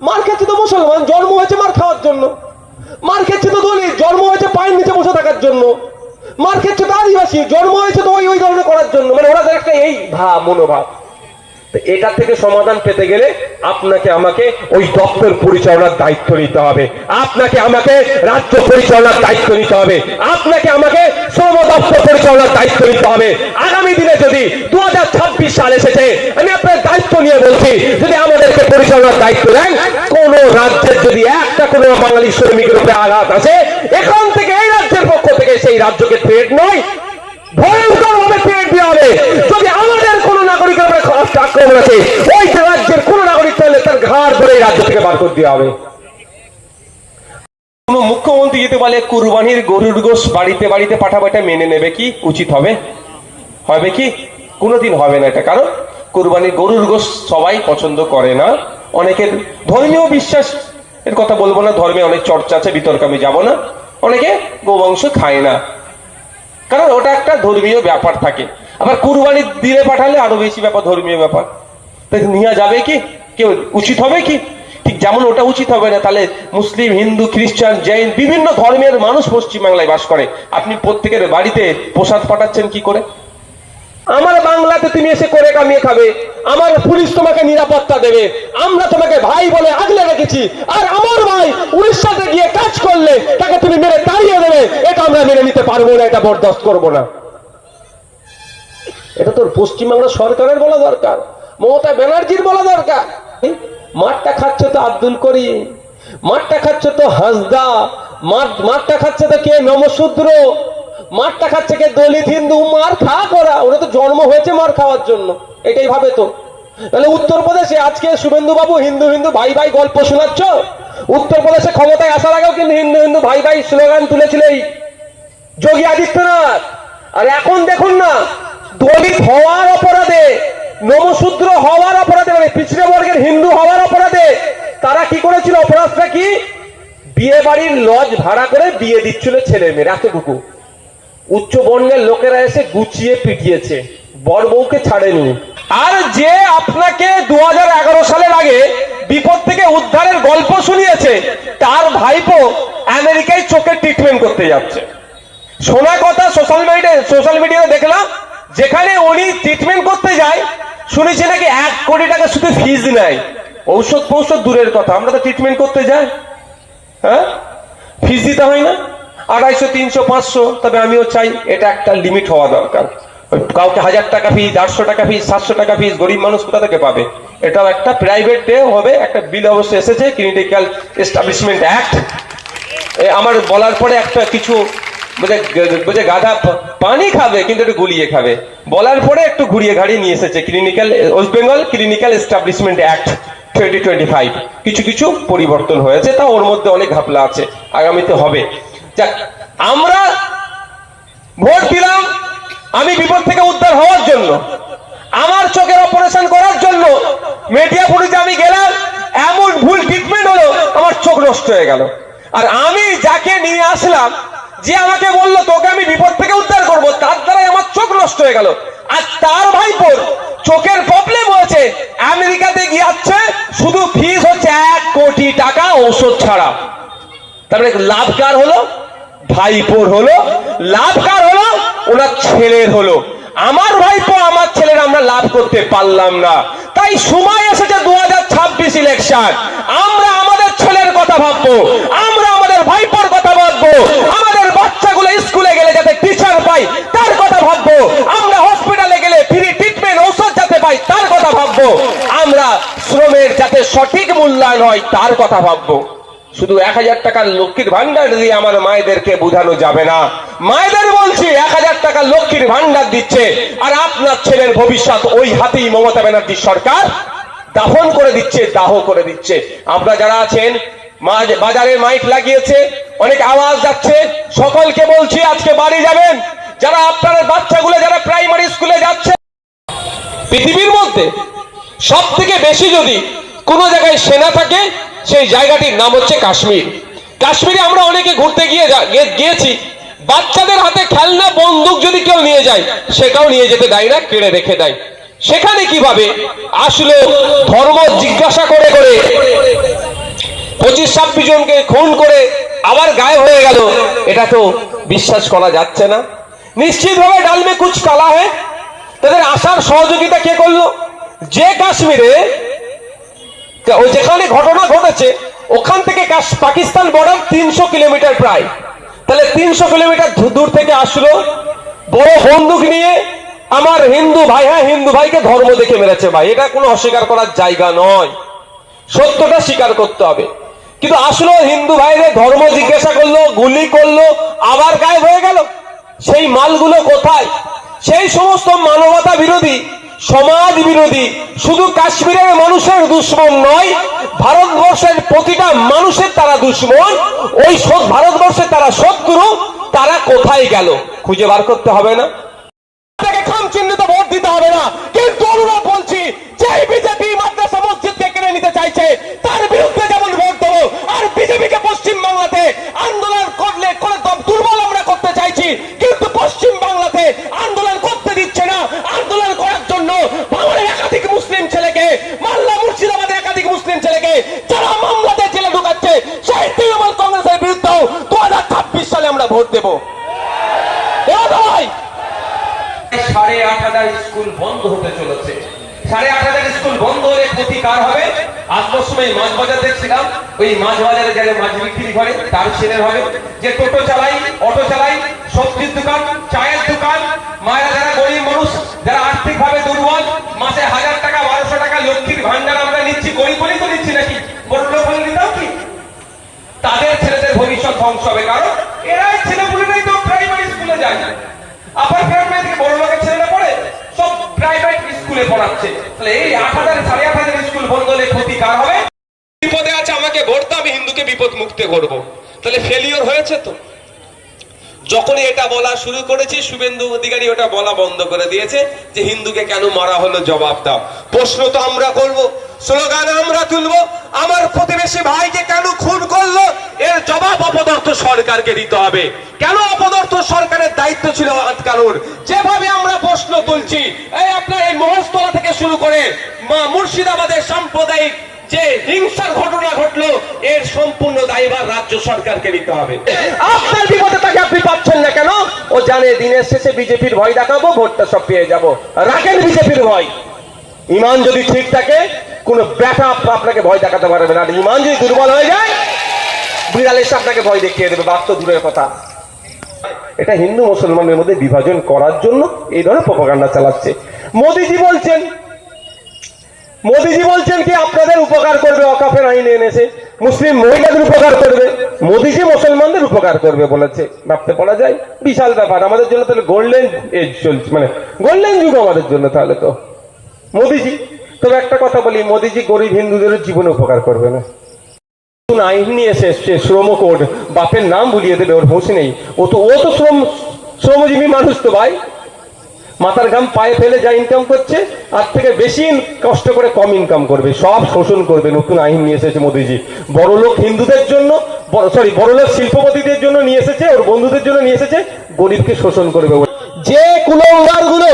মার খেচ্ছে তো মুসলমান, জন্ম হয়েছে মার খাওয়ার জন্য। মার খেচ্ছে তো দলিত জন্ম হয়েছে পায়ের নিচে বসে থাকার জন্য। মার খেচ্ছে তো আদিবাসী, জন্ম হয়েছে তো ওই ওই ধরনের করার জন্য। মানে ওরা একটা এই ভাব মনোভাব। এটা থেকে সমাধান পেতে গেলে আপনাকে আমাকে ওই দপ্তর পরিচালনার দায়িত্ব নিতে হবে। আপনাকে আমাকে রাজ্য পরিচালনার দায়িত্ব নিতে হবে। আপনাকে আমাকে শ্রম দপ্তর পরিচালনার দায়িত্ব নিতে হবে। আগামী দিনে যদি দু সাল এসেছে, আমি আপনার দায়িত্ব নিয়ে বলছি, যদি আমাদেরকে পরিচালনার দায়িত্ব দেন, কোন রাজ্যের যদি একটা কোনো বাঙালি শ্রমিকের উপরে আঘাত আছে এখান থেকে এই রাজ্যের পক্ষ থেকে সেই রাজ্যকে থ্রেট নয় ভয়ঙ্কর ভাবে পেট দেওয়া হবে। যদি আমাদের কোন নাগরিকের উপরে আক্রমণ আছে ওই রাজ্যের কোন নাগরিক তাহলে তার ঘাড় ধরে রাজ্য থেকে বার করে দেওয়া হবে। কোন মুখ্যমন্ত্রী যদি বলে, কুরবানির গরুর গোস বাড়িতে বাড়িতে পাঠাবো, এটা মেনে নেবে কি? উচিত হবে? হবে কি? কোনোদিন হবে না এটা, কারণ কুরবানির গরুর গোস সবাই পছন্দ করে না। অনেকের ধর্মীয় বিশ্বাস, এর কথা বলব না, ধর্মে অনেক চর্চা আছে, বিতর্ক আমি যাব না। অনেকে গোবংশ খায় না। কারণ ওটা একটা ধর্মীয় ব্যাপার থাকে। আবার কুরবানি দিলে পাঠালে আরও বেশি ব্যাপার, ধর্মীয় ব্যাপার। নিয়ে যাবে কি? কেউ উচিত হবে কি? ঠিক যেমন ওটা উচিত হবে না, তাহলে মুসলিম, হিন্দু, খ্রিস্টান, জৈন, বিভিন্ন ধর্মের মানুষ পশ্চিমবাংলায় বাস করে। আপনি প্রত্যেকের বাড়িতে প্রসাদ পাঠাচ্ছেন কি করে? আমার বাংলাতে তুমি এসে করে কামিয়ে খাবে। আমার পুলিশ তোমাকে নিরাপত্তা দেবে। আমরা তোমাকে ভাই বলে আগলে রেখেছি। আর আমার ভাই উড়িষ্যাতে গিয়ে কাজ করলে তাকে তুমি মেরে তাড়িয়ে দেবে। এটা আমরা মেনে নিতে পারব না, এটা বরদাস্ত করব না। এটা তোর পশ্চিমবাংলা সরকারের বলা দরকার। মমতা ব্যানার্জির বলা দরকার। মাঠটা খাচ্ছে তো আব্দুল করিম, মাঠটা খাচ্ছে তো হাসদা, মাঠ, মাঠটা খাচ্ছে তো কে? নমশূদ্র মাঠটা খাচ্ছে কে? দলিত হিন্দু, মার খা করা। ওরা তো জন্ম হয়েছে মার খাওয়ার জন্য। এটাই ভাবে তো। তাহলে উত্তরপ্রদেশে আজকে শুভেন্দু বাবু হিন্দু হিন্দু ভাই ভাই গল্প শোনাচ্ছ? উত্তরপ্রদেশে ক্ষমতায় আসার আগেও কিন্তু হিন্দু হিন্দু ভাই ভাই স্লোগান তুলেছিল যোগী আদিত্যনাথ। আর এখন দেখুন না দলিত হওয়ার অপরাধে নমশূদ্র হওয়ার অপরাধে মানে পিছড়ে বর্গের হিন্দু হওয়ার অপরাধে তারা কি করেছিল? অপরাধটা কি? বিয়ে বাড়ির লজ ভাড়া করে বিয়ে দিচ্ছিল ছেলে মেয়ের এতটুকু। উচ্চ বর্ণের লোকেরা এসে গুছিয়ে পিটিয়েছে। বর বউকে ছাড়েনি। আর যে আপনাকে দু হাজার এগারো সালের আগে বিপদ থেকে উদ্ধারের গল্প শুনিয়েছে, তার ভাইপো আমেরিকায় চোখের ট্রিটমেন্ট করতে যাচ্ছে। শোনা কথা সোশ্যাল মিডিয়া সোশ্যাল মিডিয়াতে দেখলাম যেখানে উনি ট্রিটমেন্ট করতে যায়, শুনেছি নাকি এক কোটি টাকা শুধু ফিজ নেয়। ঔষধ ফৌষধ দূরের কথা, আমরা তো ট্রিটমেন্ট করতে যাই। হ্যাঁ? ফিজ দিতে হয় না। আড়াইশো, তিনশো, পাঁচশো, তবে আমিও চাই এটা একটা লিমিট হওয়া দরকার। কাউকে হাজার টাকা ফিস আটশো টাকা ফিস সাতশো টাকা ফিস গরিব মানুষ কোথা থেকে পাবে? এটাও একটা প্রাইভেট হবে, একটা বিল অবশ্য এসেছে ক্লিনিক্যাল এস্টাবলিশমেন্ট অ্যাক্ট আমার বলার পরে একটা কিছু বুঝে গাধা পানি খাবে, কিন্তু একটু গুলিয়ে খাবে। বলার পরে একটু ঘুরিয়ে ঘাড়িয়ে নিয়ে এসেছে clinical West Bengal clinical establishment act twenty twenty five কিছু কিছু পরিবর্তন হয়েছে, তা ওর মধ্যে অনেক ঘাপলা আছে, আগামীতে হবে। যাক, আমরা ভোট দিলাম, আমি বিপদ থেকে উদ্ধার হওয়ার জন্য। আমার চোখের অপারেশন করার জন্য মেডিয়াপুরিতে আমি গেলাম, এমন ভুল ট্রিটমেন্ট হলো, আমার চোখ নষ্ট হয়ে গেল। আর আমি যাকে নিয়ে আসলাম যে আমাকে বলল, তোকে আমি বিপদ থেকে উদ্ধার করব, তার দ্বারাই আমার চোখ নষ্ট হয়ে গেল। আর তার ভাইপোর চোখের প্রবলেম হয়েছে, আমেরিকাতে গিয়ে যাচ্ছে শুধু ফিস হচ্ছে এক কোটি টাকা ওষুধ ছাড়া। তারপরে লাভ কার হলো? ভাইপোর হলো। লাভ কার হলো? ওনার ছেলের হলো। আমার ভাইপো, আমার ছেলের আমরা লাভ করতে পারলাম না। তাই সময় এসেছে দু হাজার ছাব্বিশ ইলেকশন আমরা আমাদের ছেলের কথা ভাববো। আমরা আমাদের ভাইপোর কথা ভাববো। আমাদের বাচ্চাগুলো স্কুলে গেলে যাতে টিচার পাই তার কথা ভাববো। আমরা হসপিটালে গেলে ফ্রি ট্রিটমেন্ট ঔষধ যাতে পাই, তার কথা ভাববো। আমরা শ্রমের যাতে সঠিক মূল্যায়ন হয়, তার কথা ভাববো। শুধু এক হাজার টাকার লক্ষ্মীর ভান্ডার দিয়ে আমার মায়েদেরকে বোঝানো যাবে না। মায়েদের বলছি, এক হাজার টাকার লক্ষ্মীর ভান্ডার দিচ্ছে, আর আপনার ছেলের ভবিষ্যৎ ওই হাতেই মমতা ব্যানার্জির সরকার দাফন করে দিচ্ছে, দাহ করে দিচ্ছে। আপনারা যারা আছেন বাজারে মাইক লাগিয়েছে, অনেক আওয়াজ যাচ্ছে। সকলকে বলছি, আজকে বাড়ি যাবেন। যারা আপনার বাচ্চাগুলো, যারা প্রাইমারি স্কুলে যাচ্ছে, পৃথিবীর মধ্যে সব থেকে বেশি যদি কোনো জায়গায় সেনা থাকে, সেই জায়গাটির নাম হচ্ছে কাশ্মীর। কাশ্মীরে আমরা অনেকে ঘুরতে গিয়ে গিয়েছি। বাচ্চাদের হাতে খেলনা, বন্দুক যদি কেউ নিয়ে যায়, সেটাও নিয়ে যেতে দেয় না, কেড়ে রেখে দেয়। সেখানে কীভাবে আসলে ধর্ম জিজ্ঞাসা করে করে ছাব্বিশ জনকে খুন করে আবার গায়ে হয়ে গেল, এটা তো বিশ্বাস করা যাচ্ছে না। নিশ্চিতভাবে ডালমে কুচ কালা হয় তাদের আসার সহযোগিতা কে করল? যে কাশ্মীরে যেখানে ঘটনা ঘটেছে, ওখান থেকে পাকিস্তান বর্ডার তিনশো কিলোমিটার প্রায়। তাহলে তিনশো কিলোমিটার দূর থেকে আসলো। বড় বন্দুক নিয়ে আমার হিন্দু ভাই হ্যাঁ হিন্দু ভাইকে ধর্ম দেখে মেরেছে ভাই। এটা কোনো অস্বীকার করার জায়গা নয়। সত্যটা স্বীকার করতে হবে। কিন্তু আসলো হিন্দু ভাইদের ধর্ম জিজ্ঞাসা করল, গুলি করল, আবার গায়েব হয়ে গেল। সেই মালগুলো কোথায়? সেই সমস্ত মানবতা বিরোধী, সমাজ বিরোধী, শুধু কাশ্মীরের মানুষের দুশ্মন নয়, ভারতবর্ষের প্রতিটা মানুষের তারা দুশ্মন। ওই ভারতবর্ষের তারা শত্রু তারা কোথায় গেল? খুঁজে বার করতে হবে না তাকে খাম চিহ্নিত ভোট দিতে হবে না কিন্তু অনুরোধ বলছি যে বিজেপি মাদ্রাসা মসজিদকে কেড়ে নিতে চাইছে তার বিরুদ্ধে যেমন ভোট দেবো আর বিজেপিকে পশ্চিম বাংলাতে আন্দোলন করলে করে দম দুর্বল আমরা করতে চাইছি কিন্তু পশ্চিম বাংলাতে আন্দোলন করতে দিচ্ছে না আন্দোলন করার জন্য বাংলার একাধিক মুসলিম ছেলেকে মাল্লা মুর্শিদাবাদের একাধিক মুসলিম ছেলেকে যারা মামলাতে জেলে ঢুকাচ্ছে সেই তৃণমূল কংগ্রেসের বিরুদ্ধেও দু হাজার ছাব্বিশ সালে আমরা ভোট দেবো দেবো তো ভাই সাড়ে আট হাজার স্কুল বন্ধ হতে চলেছে। সাড়ে আট হাজার স্কুল বন্ধ হলে ক্ষতি কার হবে? সময় মাছ বাজার দেখছিলাম। ওই মাছ বাজারে যারা মাছ বিক্রি করে, তার হবে। যে টোটো চালাই, অটো চালাই, সবজির দোকান, চায়ের দোকান, মায়েরা যারা গরিব মানুষ, যারা আর্থিক ভাবে দুর্বল, মাসে হাজার টাকা, বারোশো টাকা লক্ষ্মীর ভান্ডার আমরা নিচ্ছি গরিব বলেই তো নিচ্ছি নাকি? কি? তাদের ছেলেদের ভবিষ্যৎ ধ্বংস হবে। কারণ এরাই ছেলেগুলোরাই তো প্রাইমারি স্কুলে যায়। না আবার বড় স্কুলে পড়াচ্ছে। তাহলে এই আট হাজার, সাড়ে আট হাজার স্কুল বন্ধ হলে ক্ষতি কার হবে? বিপদে আছে, আমাকে ভোট আমি হিন্দুকে বিপদ মুক্ত করব। তাহলে ফেলিওর হয়েছে তো? যখনই এটা বলা শুরু করেছি, শুভেন্দু অধিকারী ওটা বলা বন্ধ করে দিয়েছে যে হিন্দুকে কেন মারা হলো জবাব দাও। প্রশ্ন তো আমরা করব, স্লোগান আমরা তুলবো। আমার প্রতিবেশী ভাইকে কেন খুন করল? এর জবাব সরকারকে দিতে হবে। কেন অপদার্থ সরকারের দায়িত্ব ছিল আটকানোর যেভাবে আমরা প্রশ্ন তুলছি, এই আপনার এই মহস্তলা থেকে শুরু করে মুর্শিদাবাদের সাম্প্রদায়িক যে হিংসার ঘটনা ঘটলো, এর সম্পূর্ণ দায়ভার রাজ্য সরকারকে নিতে হবে। আপনার বিপদে তাকে আপনি পাচ্ছেন না কেন? ও জানে দিনের শেষে বিজেপির ভয় দেখাবো, ভোটটা সব পেয়ে যাব। রাখেন বিজেপির ভয়। ইমান যদি ঠিক থাকে, কোনো ব্যাটা আপনাকে ভয় দেখাতে পারবে না। ইমান যদি দুর্বল হয়ে যায় বিড়াল এসে আপনাকে ভয় দেখিয়ে দেবে? বাস্তব দূরের কথা। এটা হিন্দু মুসলমানের মধ্যে বিভাজন করার জন্য এই ধরনের প্রপাগান্ডা চালাচ্ছে। মোদিজি বলছেন মোদিজি বলছেন কি, আপনাদের উপকার করবে, অকাফের আইন এনেছে। মুসলিম মহিলাদের উপকার করবে, মোদিজি মুসলমানদের উপকার করবে বলেছে। ভাবতে পারা যায়, বিশাল ব্যাপার। আমাদের জন্য তাহলে গোল্ডেন এজ চলছে। মানে গোল্ডেন যুগ আমাদের জন্য তাহলে তো। মোদিজি, তবে একটা কথা বলি, মোদিজি গরিব হিন্দুদের জীবনে উপকার করবে না। নতুন আইন নিয়ে এসে এসছে শ্রম কোড, বাপের নাম দেবে, ওর নেই। ও তো ও তো শ্রম, শ্রমজীবী মানুষ তো ভাই। মাথার ঘাম পায়ে ফেলে যা ইনকাম করছে, আর থেকে বেশি কষ্ট করে কম ইনকাম করবে, সব শোষণ করবে নতুন আইন নিয়ে এসেছে মোদিজি। বড় লোক হিন্দুদের জন্য সরি বড় লোক শিল্পপতিদের জন্য নিয়ে এসেছে, ওর বন্ধুদের জন্য নিয়ে এসেছে, গরিবকে শোষণ করবে। যে কুলঙ্গারগুলো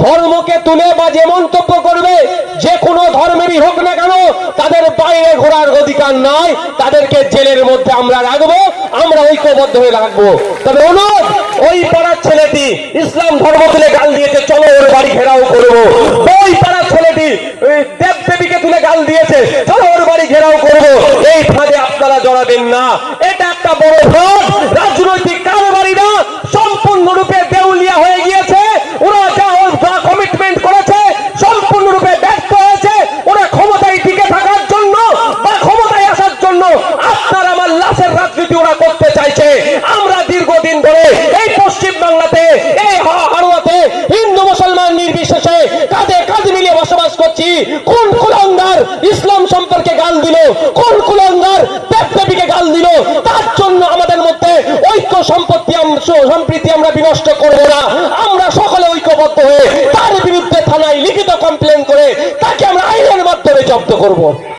ধর্মকে তুলে বা যে মন্তব্য করবে, যে কোনো ধর্মেরই হোক না কেন, তাদের বাইরে ঘোরার অধিকার নাই, তাদেরকে জেলের মধ্যে আমরা রাখব, আমরা ঐক্যবদ্ধ হয়ে রাখব। তবে অনুরোধ, ওই পাড়ার ছেলেটি ইসলাম ধর্ম তুলে গাল দিয়েছে, চলো ওর বাড়ি ঘেরাও করব। ওই পাড়ার ছেলেটি দেব দেবীকে তুলে গাল দিয়েছে, চলো ওর বাড়ি ঘেরাও করব। এই ফাঁদে আপনারা জড়াবেন না। এটা একটা বড় ফ্রড রাজনৈতিক কারবারিরা সম্পূর্ণরূপে দেউলিয়া হয়ে গিয়েছে ওরা যা যা কমিটমেন্ট করেছে সম্পূর্ণরূপে ব্যর্থ হয়েছে ওরা ক্ষমতায় টিকে থাকার জন্য বা ক্ষমতায় আসার জন্য আপনার আমার লাশের রাজনীতি ওরা করতে চাইছে আমরা দীর্ঘদিন ধরে এই পশ্চিম বাংলাতে এই হা- হাড়ুয়াতে হিন্দু মুসলমান নির্বিশেষে কাঁধে কাঁধ মিলিয়ে বসবাস করছি কোন কুলঙ্গার ইসলাম সম্পর্কে গাল দিল? কোন কুলঙ্গার দেবদেবীকে গাল দিল? তার জন্য আমাদের মধ্যে ঐক্য সম্পত্তি সম্প্রীতি আমরা বিনষ্ট করব না। আমরা সকলে ঐক্যবদ্ধ হয়ে তার বিরুদ্ধে থানায় লিখিত কমপ্লেন করে তাকে আমরা আইনের মাধ্যমে জব্দ করব।